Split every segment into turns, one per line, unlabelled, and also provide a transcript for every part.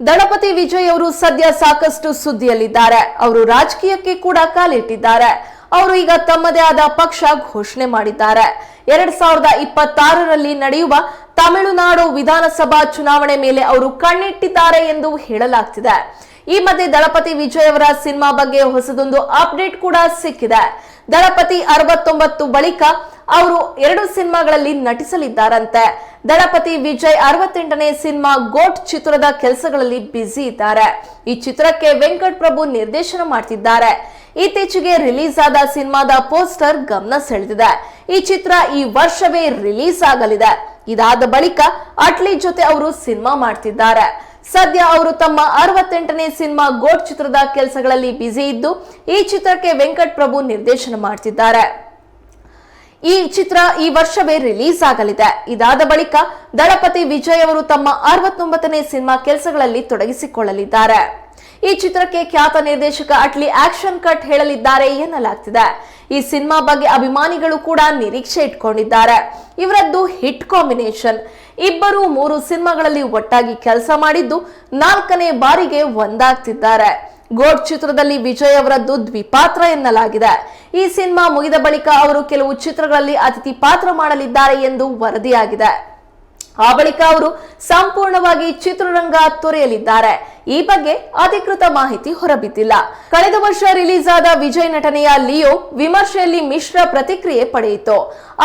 ದಳಪತಿ ವಿಜಯ್ ಅವರು ಸದ್ಯ ಸಾಕಷ್ಟು ಸುದ್ದಿಯಲ್ಲಿದ್ದಾರೆ. ಅವರು ರಾಜಕೀಯಕ್ಕೆ ಕೂಡ ಕಾಲಿಟ್ಟಿದ್ದಾರೆ. ಅವರು ಈಗ ತಮ್ಮದೇ ಆದ ಪಕ್ಷ ಘೋಷಣೆ ಮಾಡಿದ್ದಾರೆ. ಎರಡ್ ಸಾವಿರದ ಇಪ್ಪತ್ತಾರರಲ್ಲಿ ನಡೆಯುವ ತಮಿಳುನಾಡು ವಿಧಾನಸಭಾ ಚುನಾವಣೆ ಮೇಲೆ ಅವರು ಕಣ್ಣಿಟ್ಟಿದ್ದಾರೆ ಎಂದು ಹೇಳಲಾಗ್ತಿದೆ. ಈ ಮಧ್ಯೆ ದಳಪತಿ ವಿಜಯ್ ಅವರ ಸಿನಿಮಾ ಬಗ್ಗೆ ಹೊಸದೊಂದು ಅಪ್ಡೇಟ್ ಕೂಡ ಸಿಕ್ಕಿದೆ. ದಳಪತಿ ಅರವತ್ತೊಂಬತ್ತು ಬಳಿಕ ಅವರು ಎರಡು ಸಿನಿಮಾಗಳಲ್ಲಿ ನಟಿಸಲಿದ್ದಾರಂತೆ. ದಳಪತಿ ವಿಜಯ್ ಅರವತ್ತೆಂಟನೇ ಸಿನಿಮಾ ಗೋಟ್ ಚಿತ್ರದ ಕೆಲಸಗಳಲ್ಲಿ ಬ್ಯುಸಿ ಇದ್ದಾರೆ. ಈ ಚಿತ್ರಕ್ಕೆ ವೆಂಕಟ್ ಪ್ರಭು ನಿರ್ದೇಶನ ಮಾಡ್ತಿದ್ದಾರೆ. ಇತ್ತೀಚೆಗೆ ರಿಲೀಸ್ ಆದ ಸಿನಿಮಾದ ಪೋಸ್ಟರ್ ಗಮನ ಸೆಳೆದಿದೆ. ಈ ಚಿತ್ರ ಈ ವರ್ಷವೇ ರಿಲೀಸ್ ಆಗಲಿದೆ. ಇದಾದ ಬಳಿಕ ಅಟ್ಲಿ ಜೊತೆ ಅವರು ಸಿನಿಮಾ ಮಾಡ್ತಿದ್ದಾರೆ. ಸದ್ಯ ಅವರು ತಮ್ಮ ಅರವತ್ತೆಂಟನೇ ಸಿನಿಮಾ ಗೋಟ್ ಚಿತ್ರದ ಕೆಲಸಗಳಲ್ಲಿ ಬ್ಯುಸಿ ಇದ್ದು, ಈ ಚಿತ್ರಕ್ಕೆ ವೆಂಕಟ್ ಪ್ರಭು ನಿರ್ದೇಶನ ಮಾಡ್ತಿದ್ದಾರೆ. ಈ ಚಿತ್ರ ಈ ವರ್ಷವೇ ರಿಲೀಸ್ ಆಗಲಿದೆ. ಇದಾದ ಬಳಿಕ ದಳಪತಿ ವಿಜಯ್ ಅವರು ತಮ್ಮ ಅರವತ್ತೊಂಬತ್ತನೇ ಸಿನಿಮಾ ಕೆಲಸಗಳಲ್ಲಿ ತೊಡಗಿಸಿಕೊಳ್ಳಲಿದ್ದಾರೆ. ಈ ಚಿತ್ರಕ್ಕೆ ಖ್ಯಾತ ನಿರ್ದೇಶಕ ಅಟ್ಲಿ ಆಕ್ಷನ್ ಕಟ್ ಹೇಳಲಿದ್ದಾರೆ ಎನ್ನಲಾಗ್ತಿದೆ. ಈ ಸಿನಿಮಾ ಬಗ್ಗೆ ಅಭಿಮಾನಿಗಳು ಕೂಡ ನಿರೀಕ್ಷೆ ಇಟ್ಕೊಂಡಿದ್ದಾರೆ. ಇವರದ್ದು ಹಿಟ್ ಕಾಂಬಿನೇಷನ್. ಇಬ್ಬರು ಮೂರು ಸಿನಿಮಾಗಳಲ್ಲಿ ಒಟ್ಟಾಗಿ ಕೆಲಸ ಮಾಡಿದ್ದು ನಾಲ್ಕನೇ ಬಾರಿಗೆ ಒಂದಾಗ್ತಿದ್ದಾರೆ. ಗೋಡ್ ಚಿತ್ರದಲ್ಲಿ ವಿಜಯ್ ಅವರದ್ದು ದ್ವಿಪಾತ್ರ ಎನ್ನಲಾಗಿದೆ. ಈ ಸಿನಿಮಾ ಮುಗಿದ ಬಳಿಕ ಅವರು ಕೆಲವು ಚಿತ್ರಗಳಲ್ಲಿ ಅತಿಥಿ ಪಾತ್ರ ಮಾಡಲಿದ್ದಾರೆ ಎಂದು ವರದಿಯಾಗಿದೆ. ಆ ಬಳಿಕ ಅವರು ಸಂಪೂರ್ಣವಾಗಿ ಚಿತ್ರರಂಗ ತೊರೆಯಲಿದ್ದಾರೆ. ಈ ಬಗ್ಗೆ ಅಧಿಕೃತ ಮಾಹಿತಿ ಹೊರಬಿದ್ದಿಲ್ಲ. ಕಳೆದ ವರ್ಷ ರಿಲೀಸ್ ಆದ ವಿಜಯ್ ನಟನೆಯ ಲಿಯೋ ವಿಮರ್ಶೆಯಲ್ಲಿ ಮಿಶ್ರ ಪ್ರತಿಕ್ರಿಯೆ ಪಡೆಯಿತು.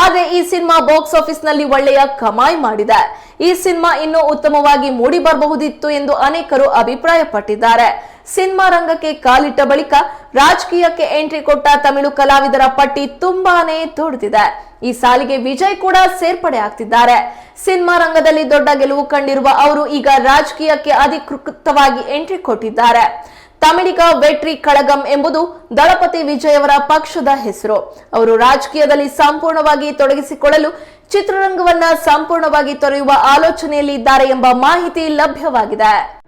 ಆದರೆ ಈ ಸಿನಿಮಾ ಬಾಕ್ಸ್ ಆಫೀಸ್ನಲ್ಲಿ ಒಳ್ಳೆಯ ಕಮಾಯಿ ಮಾಡಿದೆ. ಈ ಸಿನಿಮಾ ಇನ್ನೂ ಉತ್ತಮವಾಗಿ ಮೂಡಿ ಬರಬಹುದಿತ್ತು ಎಂದು ಅನೇಕರು ಅಭಿಪ್ರಾಯಪಟ್ಟಿದ್ದಾರೆ. ಸಿನಿಮಾ ರಂಗಕ್ಕೆ ಕಾಲಿಟ್ಟ ಬಳಿಕ ರಾಜಕೀಯಕ್ಕೆ ಎಂಟ್ರಿ ಕೊಟ್ಟ ತಮಿಳು ಕಲಾವಿದರ ಪಟ್ಟಿ ತುಂಬಾನೇ ದೊಡ್ಡದಿದೆ ಈ ಸಾಲಿಗೆ ವಿಜಯ್ ಕೂಡ ಸೇರ್ಪಡೆ ಆಗ್ತಿದ್ದಾರೆ. ಸಿನಿಮಾ ರಂಗದಲ್ಲಿ ದೊಡ್ಡ ಗೆಲುವು ಕಂಡಿರುವ ಅವರು ಈಗ ರಾಜಕೀಯಕ್ಕೆ ಅಧಿಕೃತವಾಗಿ ಎಂಟ್ರಿ ಕೊಟ್ಟಿದ್ದಾರೆ. ತಮಿಳಿಗ ವೆಟ್ರಿ ಕಳಗಂ ಎಂಬುದು ದಳಪತಿ ವಿಜಯ್ ಅವರ ಪಕ್ಷದ ಹೆಸರು. ಅವರು ರಾಜಕೀಯದಲ್ಲಿ ಸಂಪೂರ್ಣವಾಗಿ ತೊಡಗಿಸಿಕೊಳ್ಳಲು ಚಿತ್ರರಂಗವನ್ನ ಸಂಪೂರ್ಣವಾಗಿ ತೊರೆಯುವ ಆಲೋಚನೆಯಲ್ಲಿ ಇದ್ದಾರೆ ಎಂಬ ಮಾಹಿತಿ ಲಭ್ಯವಾಗಿದೆ.